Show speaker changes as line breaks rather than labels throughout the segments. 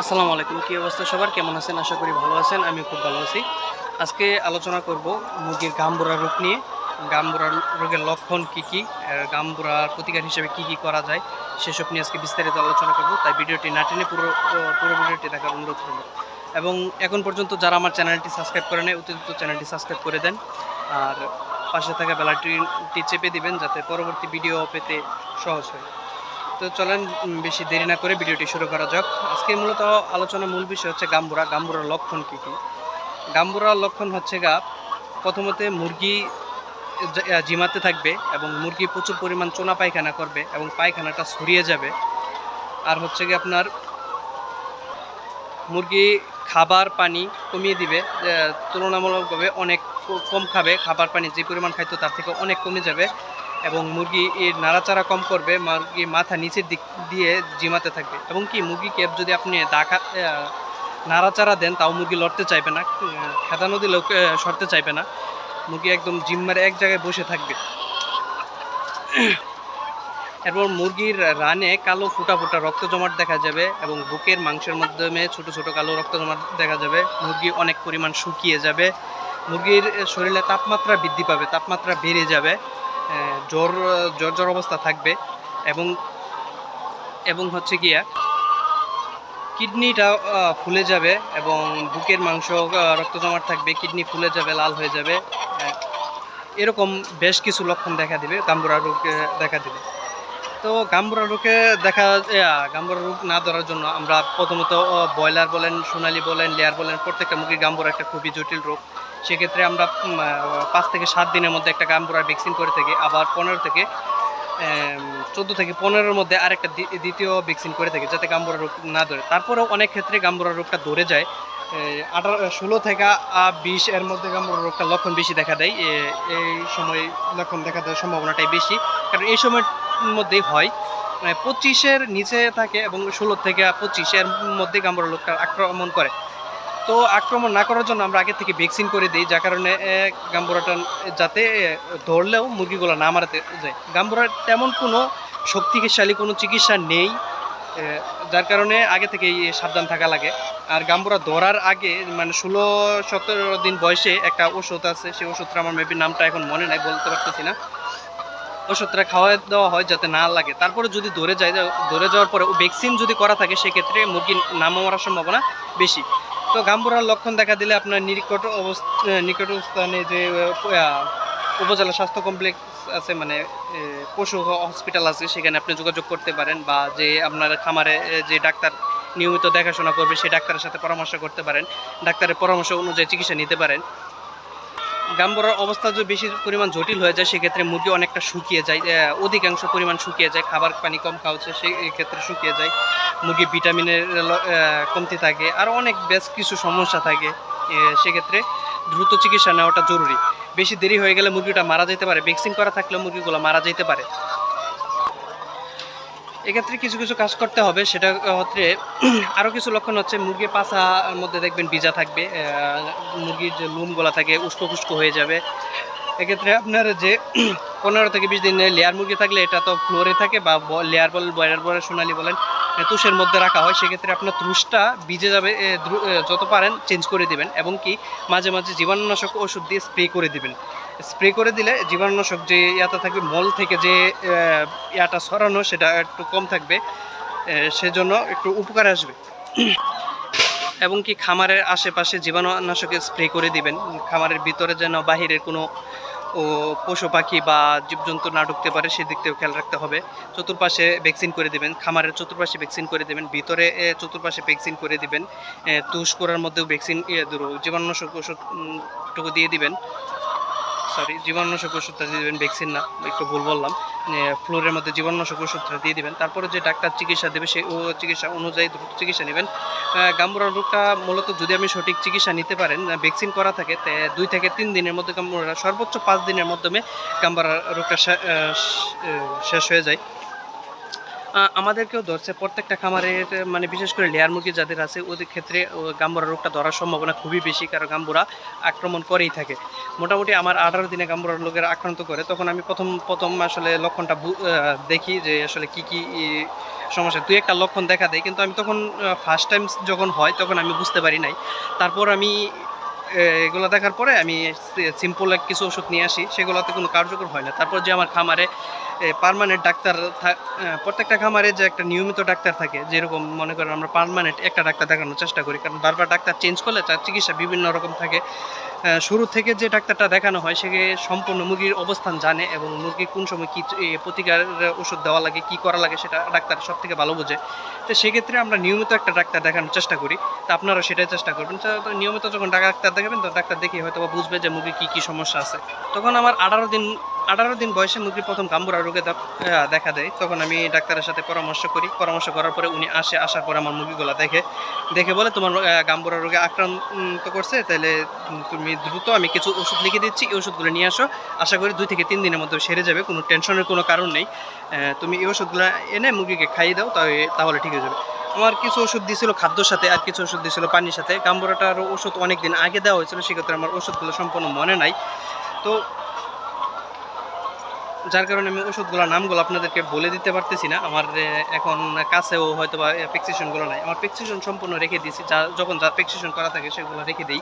আসসালামু আলাইকুম। কী অবস্থা সবার? কেমন আছেন? আশা করি ভালো আছেন। আমি খুব ভালো আছি। আজকে আলোচনা করব মুরগির গাম্বুরা রোগ নিয়ে। গাম্বুরা রোগের লক্ষণ কি কি? আর গাম্বুরার প্রতিকার হিসেবে কি কি করা যায় সেসব নিয়ে আজকে বিস্তারিত আলোচনা করব। তাই ভিডিওটি না টেনে পুরো পুরো ভিডিওটি দেখার অনুরোধ করব এবং এখন পর্যন্ত যারা আমার চ্যানেলটি সাবস্ক্রাইব করে নেয় অতিরিক্ত চ্যানেলটি সাবস্ক্রাইব করে দেন। আর পাশে থাকা বেলাটি চেপে দিবেন, যাতে পরবর্তী ভিডিও পেতে সহজ হয়। তো চলেন বেশি দেরি না করে ভিডিওটি শুরু করা যাক। আজকে মূলত আলোচনার মূল বিষয় হচ্ছে গাম্বুরা। গাম্বুরার লক্ষণ কী কী? গাম্বুরার লক্ষণ হচ্ছে গা, প্রথমতে মুরগি জিমাতে থাকবে এবং মুরগি প্রচুর পরিমাণ চোনা পায়খানা করবে এবং পায়খানাটা ছড়িয়ে যাবে। আর হচ্ছে কি আপনার মুরগি খাবার পানি কমিয়ে দিবে তুলনামূলকভাবে অনেক কম খাবে। খাবার পানি যে পরিমাণ খাইতো তার থেকে অনেক কমে যাবে। এবং মুরগি এর নাড়াচাড়া কম করবে, মুরগি মাথা নিচের দিক দিয়ে জিমাতে থাকবে। এবং কি মুরগিকে যদি আপনি ডাকা নাড়াচাড়া দেন, তাও মুরগি লড়তে চাইবে না খেদানো দিলেও সরতে চাইবে না। মুরগি একদম জিম মারে এক জায়গায় বসে থাকবে। এরপর মুরগির রানে কালো ফুটা ফুটা রক্ত জমাট দেখা যাবে এবং বুকের মাংসের মাধ্যমে ছোট ছোট কালো রক্ত জমাট দেখা যাবে। মুরগি অনেক পরিমাণ শুকিয়ে যাবে। মুরগির শরীরে তাপমাত্রা বৃদ্ধি পাবে, তাপমাত্রা বেড়ে যাবে। জ্বর জ্বর জ্বর অবস্থা থাকবে। এবং এবং হচ্ছে গিয়া কিডনিটা ফুলে যাবে এবং বুকের মাংস রক্ত জমাট থাকবে, কিডনি ফুলে যাবে, লাল হয়ে যাবে। এরকম বেশ কিছু লক্ষণ দেখা দিবে, গাম্বুরা রোগ দেখা দিবে। তো গাম্বুরা রোগে দেখা গাম্বুরা রোগ না ধরার জন্য আমরা প্রথমত ব্রয়লার বলেন, সোনালি বলেন, লেয়ার বলেন, প্রত্যেকটা মুরগির গাম্বুরা একটা খুবই জটিল রোগ। সেক্ষেত্রে আমরা পাঁচ থেকে সাত দিনের মধ্যে একটা গাম্বুরার ভ্যাকসিন করে থাকি, আবার পনেরো থেকে চোদ্দ থেকে পনেরোর মধ্যে আরেকটা দ্বি- দ্বিতীয় ভ্যাকসিন করে থাকি যাতে গাম্বুরা রোগ না ধরে। তারপরেও অনেক ক্ষেত্রে গাম্বুরা রোগটা ধরে যায়। আঠারো, ষোলো থেকে বিশ এর মধ্যে গাম্বুরা রোগটা লক্ষণ বেশি দেখা দেয়। এই সময় লক্ষণ দেখা দেওয়ার সম্ভাবনাটাই বেশি। কারণ এই সময়ের মধ্যেই হয়। পঁচিশের নিচে থাকে এবং ষোলো থেকে পঁচিশের মধ্যে গাম্বুরা রোগটা আক্রমণ করে। তো আক্রমণ না করার জন্য আমরা আগে থেকে ভ্যাকসিন করে দিই, যার কারণে গাম্বুরাটা যাতে ধরলেও মুরগিগুলো না মারাতে যায়। গাম্বুরার তেমন কোনো শক্তিশালী কোনো চিকিৎসা নেই যার কারণে আগে থেকেই সাবধান থাকা লাগে। আর গাম্বুরা ধরার আগে মানে ষোলো, সতেরো দিন বয়সে একটা ওষুধ আছে সেই ওষুধটা আমার মেবি নামটা এখন মনে নাই, বলতে পারতেছি না। ওষুধটা খাওয়া দেওয়া হয় যাতে না লাগে। তারপরে যদি ধরে যায়, ধরে যাওয়ার পরে ভ্যাকসিন যদি করা থাকে, সেক্ষেত্রে মুরগি নাম মারার সম্ভাবনা বেশি। তো গাম্বুরার লক্ষণ দেখা দিলে আপনার নিকট অবস্থা নিকট যে উপজেলা স্বাস্থ্য কমপ্লেক্স আছে মানে পশু হসপিটাল আছে, সেখানে আপনি যোগাযোগ করতে পারেন বা যে আপনার খামারে যে ডাক্তার নিয়মিত দেখাশোনা করবে সেই ডাক্তারের সাথে পরামর্শ করতে পারেন। ডাক্তারের পরামর্শ অনুযায়ী চিকিৎসা নিতে পারেন। গাম্বরার অবস্থা যদি বেশি পরিমাণ জটিল হয়ে যায়, সেক্ষেত্রে মুরগি অনেকটা শুকিয়ে যায় অধিকাংশ পরিমাণ শুকিয়ে যায়, খাবার পানি কম খাওয়া খাওয়াচ্ছে সেই ক্ষেত্রে শুকিয়ে যায়, মুরগি ভিটামিনের কমতি থাকে, আর অনেক বেশ কিছু সমস্যা থাকে সেক্ষেত্রে দ্রুত চিকিৎসা নেওয়াটা জরুরি। বেশি দেরি হয়ে গেলে মুরগিটা মারা যেতে পারে, ভ্যাকসিন করা থাকলেও মুরগিগুলো মারা যেতে পারে। এক্ষেত্রে কিছু কিছু কাজ করতে হবে, সেটা হচ্ছে আরও কিছু লক্ষণ হচ্ছে, মুরগির পাছার মধ্যে দেখবেন ভিজা থাকবে মুরগির যে লোমগুলা থাকে উস্কো খুস্কো হয়ে যাবে। এক্ষেত্রে আপনার যে পনেরো থেকে বিশ দিনে লেয়ার মুরগি থাকলে এটা তো ফ্লোরে থাকে বা লেয়ার বল ব্রয়লার বলেন, সোনালি বলেন তুষের মধ্যে রাখা হয়, সেক্ষেত্রে আপনার তুষটা ভিজে যাবে যত পারেন চেঞ্জ করে দিবেন এবং কি মাঝে মাঝে জীবাণুনাশক ওষুধ দিয়ে স্প্রে করে দিবেন। স্প্রে করে দিলে জীবাণুনাশক যে ইয়াটা থাকবে, মল থেকে যে ইয়াটা সরানো, সেটা একটু কম থাকবে সেজন্য একটু উপকার আসবে। এবং কি খামারের আশেপাশে জীবাণুনাশকের স্প্রে করে দিবেন। খামারের ভিতরে যেন বাহিরের কোনো ও পশু পাখি বা জীবজন্তু না ঢুকতে পারে সেদিক থেকেও খেয়াল রাখতে হবে। চতুর্পাশে ভ্যাকসিন করে দিবেন, খামারের চতুর্পাশে ভ্যাকসিন করে দিবেন, ভিতরে চতুর্পাশে ভ্যাকসিন করে দিবেন তুষ করার মধ্যেও ভ্যাকসিন জীবাণুনাশক ওষুধ টুকু দিয়ে দিবেন। সরি, জীবাণুনাশক ওষুধটা দিয়ে দেবেন ভ্যাকসিন না, একটু ভুল বললাম। ফ্লোরের মধ্যে জীবাণুনাশক ওষুধটা দিয়ে দেবেন। তারপরে যে ডাক্তার চিকিৎসা দেবে সেই চিকিৎসা অনুযায়ী দ্রুত চিকিৎসা নেবেন। গাম্বুরা রোগটা মূলত যদি আপনি সঠিক চিকিৎসা নিতে পারেন ভ্যাকসিন করা থাকে দুই থেকে তিন দিনের মধ্যে গাম্বুরা সর্বোচ্চ পাঁচ দিনের মাধ্যমে গাম্বুরা রোগটা শেষ হয়ে যায়। আমাদেরকেও ধরছে। প্রত্যেকটা খামারের মানে বিশেষ করে লেয়ার মুরগি যাদের আছে, ওদের ক্ষেত্রে গাম্বুরা রোগটা ধরার সম্ভাবনা খুবই বেশি, কারণ গাম্বুরা আক্রমণ করেই থাকে। মোটামুটি আমার আঠারো দিনে গাম্বুরার লোকের আক্রান্ত করে, তখন আমি প্রথম প্রথম আসলে লক্ষণটা দেখি যে আসলে কি কি সমস্যা। দুই একটা লক্ষণ দেখা দেয়, কিন্তু আমি তখন ফার্স্ট টাইম যখন হয়, তখন আমি বুঝতে পারি নাই। তারপর আমি এগুলো দেখার পরে আমি সিম্পল কিছু ওষুধ নিয়ে আসি, সেগুলোতে কোনো কার্যকর হয় না। তারপর যে আমার খামারে পার্মানেন্ট ডাক্তার প্রত্যেকটা খামারে যে একটা নিয়মিত ডাক্তার থাকে, যেরকম মনে করেন আমরা পারমানেন্ট একটা ডাক্তার দেখানোর চেষ্টা করি, কারণ বারবার ডাক্তার চেঞ্জ করলে তার চিকিৎসা বিভিন্ন রকম থাকে। শুরু থেকে যে ডাক্তারটা দেখানো হয়, সে সম্পূর্ণ মুরগির অবস্থান জানে এবং মুরগি কোন সময় কী প্রতিকার ওষুধ দেওয়া লাগে, কী করা লাগে, সেটা ডাক্তার সব থেকে ভালো বোঝে। তো সেক্ষেত্রে আমরা নিয়মিত একটা ডাক্তার দেখানোর চেষ্টা করি। তা আপনারাও সেটাই চেষ্টা করবেন। তো নিয়মিত যখন ডাক্তার দেখাবেন, তো ডাক্তার দেখে হয়তো বুঝবে যে মুরগির কী কী সমস্যা আছে। তখন আমার আঠারো দিন আঠারো দিন বয়সে মুরগির প্রথম গাম্বুরা রোগে দেখা দেয়। তখন আমি ডাক্তারের সাথে পরামর্শ করি। পরামর্শ করার পরে উনি আসে, আসার পরে আমার মুরগিগুলো দেখে দেখে বলে, তোমার গাম্বুরা রোগে আক্রান্ত করছে তাহলে তুমি দ্রুত আমি কিছু ওষুধ লিখে দিচ্ছি। এই ওষুধগুলো নিয়ে আসো। আশা করি দুই থেকে তিন দিনের মধ্যে সেরে যাবে, কোনো টেনশনের কোনো কারণ নেই। তুমি এই ওষুধগুলো এনে মুরগিকে খাইয়ে দাও, তাহলে ঠিক হয়ে যাবে। আমার কিছু ওষুধ দিয়েছিল খাদ্যর সাথে, আর কিছু ওষুধ দিয়েছিল পানির সাথে। গাম্বুরাটার ওষুধ অনেক দিন আগে দেওয়া হয়েছিল, সেক্ষেত্রে আমার ওষুধগুলো সম্পূর্ণ মনে নাই। তো যার কারণে আমি ওষুধগুলোর নামগুলো আপনাদেরকে বলে দিতে পারতেছি না। আমার এখন কাছেও হয়তো বা প্রেসক্রিপশনগুলো নাই। আমার প্রেসক্রিপশন সম্পূর্ণ রেখে দিয়েছি। যা, যখন যা প্রেসক্রিপশন করা থাকে সেগুলো রেখে দিই।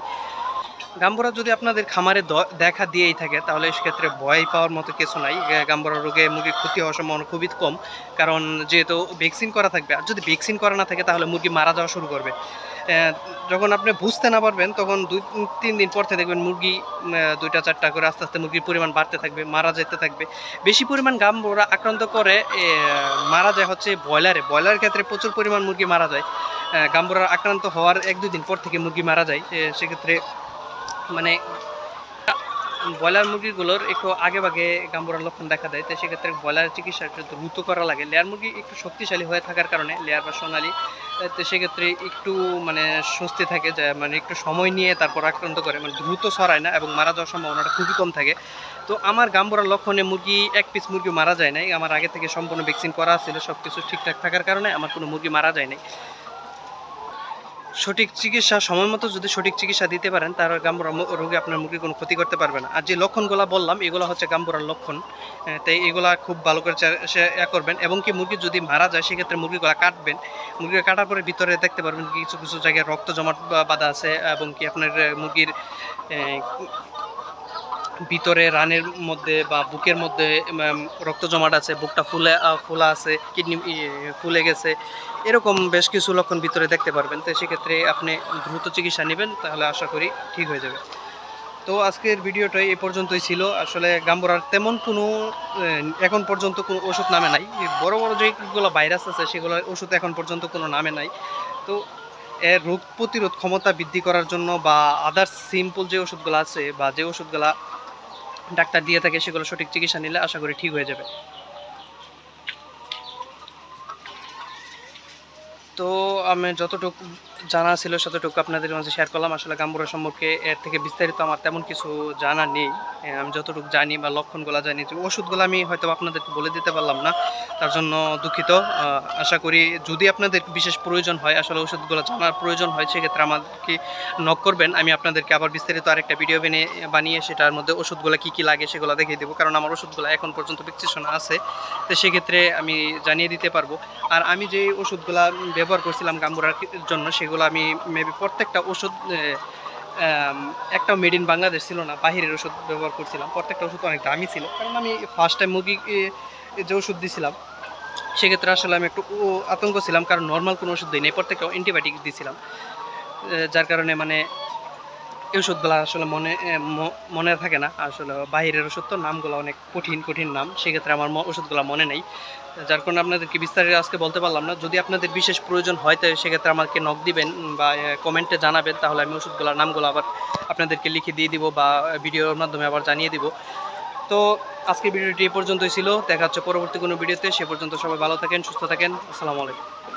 গাম্বুরা যদি আপনাদের খামারে দেখা দিয়েই থাকে তাহলে সেক্ষেত্রে ভয় পাওয়ার মতো কিছু নাই। এ, রোগে মুরগির ক্ষতি হওয়ার সম্ভাবনা খুবই কম। কারণ যেহেতু ভ্যাকসিন করা থাকবে আর যদি ভ্যাকসিন করা না থাকে তাহলে মুরগি মারা যাওয়া শুরু করবে। যখন আপনি বুঝতে না পারবেন তখন দুই তিন দিন পর থেকে দেখবেন মুরগি দুইটা চারটা করে আস্তে আস্তে মুরগির পরিমাণ বাড়তে থাকবে মারা যেতে থাকবে। বেশি পরিমাণ গাম্বুরা আক্রান্ত করে মারা যায় হচ্ছে ব্রয়লারে। ব্রয়লারের ক্ষেত্রে প্রচুর পরিমাণ মুরগি মারা যায়। গাম্বুরা আক্রান্ত হওয়ার এক দুই দিন পর থেকে মুরগি মারা যায়। সেক্ষেত্রে মানে ব্রয়লার মুরগিগুলোর একটু আগে ভাগে গাম্বুরার লক্ষণ দেখা দেয়। তো সেক্ষেত্রে ব্রয়লার চিকিৎসা দ্রুত করা লাগে। লেয়ার মুরগি একটু শক্তিশালী হয়ে থাকার কারণে লেয়ার বা সোনালি তো সেক্ষেত্রে একটু মানে স্বস্তি থাকে, যে মানে একটু সময় নিয়ে তারপর আক্রান্ত করে মানে দ্রুত সরায় না এবং মারা যাওয়ার সম্ভাবনাটা খুবই কম থাকে। তো আমার গাম্বুরার লক্ষণে মুরগি, এক পিস মুরগি মারা যায় নাই। আমার আগে থেকে সম্পূর্ণ ভ্যাকসিন করা ছিল সব কিছু ঠিকঠাক থাকার কারণে আমার কোনো মুরগি মারা যায় নাই। সঠিক চিকিৎসা, সময় মতো যদি সঠিক চিকিৎসা দিতে পারেন, তার গাম্বুরা রোগে আপনার মুখে কোনো ক্ষতি করতে পারবে না। আর যে লক্ষণগুলো বললাম, এগুলো হচ্ছে গাম্বুরার লক্ষণ। তাই এগুলা খুব ভালো করে সে- করবেন। এবং কি মুরগি যদি মারা যায়, সেক্ষেত্রে মুরগিগুলো কাটবেন। মুরগি কাটার পরে ভিতরে দেখতে পারবেন কিছু কিছু জায়গায় রক্ত জমাট বাধা আছে এবং কি আপনার মুরগির ভিতরে রানের মধ্যে বা বুকের মধ্যে রক্ত জমাট আছে, বুকটা ফুলে ফোলা আছে, কিডনি ফুলে গেছে, এরকম বেশ কিছু লক্ষণ ভিতরে দেখতে পারবেন। তো সেক্ষেত্রে আপনি দ্রুত চিকিৎসা নেবেন, তাহলে আশা করি ঠিক হয়ে যাবে। তো আজকের ভিডিওটাই এই পর্যন্তই ছিল। আসলে গাম্বুরার তেমন কোনো এখন পর্যন্ত কোনো ওষুধ নামে নাই। বড় বড় যেগুলো ভাইরাস আছে, সেগুলোর ওষুধ এখন পর্যন্ত কোনো নামে নাই। তো এর রোগ প্রতিরোধ ক্ষমতা বৃদ্ধি করার জন্য বা আদার্স সিম্পল যে ওষুধগুলো আছে বা যে ওষুধগুলা ডাক্তার দিয়ে থাকে, সেগুলো সঠিক চিকিৎসা নিলে আশা করি ঠিক হয়ে যাবে। তো আমি যতটুকু জানা ছিল ততটুকু আপনাদের মাঝে শেয়ার করলাম। আসলে গাম্বুরা সম্পর্কে এর থেকে বিস্তারিত আমার তেমন কিছু জানা নেই। আমি যতটুকু জানি বা লক্ষণগুলো জানি যে ওষুধগুলো আমি হয়তো আপনাদেরকে বলে দিতে পারলাম না। তার জন্য দুঃখিত। আশা করি যদি আপনাদের বিশেষ প্রয়োজন হয়, আসলে ওষুধগুলো জানার প্রয়োজন হয়, সেক্ষেত্রে আমাদেরকে নক করবেন। আমি আপনাদেরকে আবার বিস্তারিত আরেকটা ভিডিও বেনে বানিয়ে সেটার মধ্যে ওষুধগুলো কী কী লাগে সেগুলো দেখিয়ে দেবো। কারণ আমার ওষুধগুলো এখন পর্যন্ত প্রেসক্রিপশন আছে। তো সেক্ষেত্রে আমি জানিয়ে দিতে পারব। আর আমি যে ওষুধগুলো ব্যবহার করছিলাম গাম্বুরার জন্য সেগুলো আমি মেবি প্রত্যেকটা ওষুধ একটা মেড ইন বাংলাদেশ ছিল না, বাহিরের ওষুধ ব্যবহার করছিলাম, প্রত্যেকটা ওষুধ অনেক দামি ছিল, কারণ আমি ফার্স্ট টাইম মুরগি যে ওষুধ দিছিলাম, সেক্ষেত্রে আসলে আমি একটু আতঙ্ক ছিলাম, কারণ নর্মাল কোনো ওষুধ দিই নাই প্রত্যেকটা অ্যান্টিবায়োটিক দিছিলাম যার কারণে মানে এই ওষুধগুলো আসলে মনে মনে থাকে না। আসলে বাইরের ওষুধ তো নামগুলো অনেক কঠিন কঠিন নাম। সেক্ষেত্রে আমার ওষুধগুলো মনে নেই। যার কারণে আপনাদেরকে বিস্তারিত আজকে বলতে পারলাম না। যদি আপনাদের বিশেষ প্রয়োজন হয়, তো সেক্ষেত্রে আমাকে নক দিবেন বা কমেন্টে জানাবেন। তাহলে আমি ওষুধগুলোর নামগুলো আবার আপনাদেরকে লিখে দিয়ে দিব বা ভিডিওর মাধ্যমে আবার জানিয়ে দিব। তো আজকের ভিডিওটি এই পর্যন্তই ছিল। দেখা হচ্ছে পরবর্তী কোনো ভিডিওতে। সে পর্যন্ত সবাই ভালো থাকেন, সুস্থ থাকেন। আসসালামু আলাইকুম।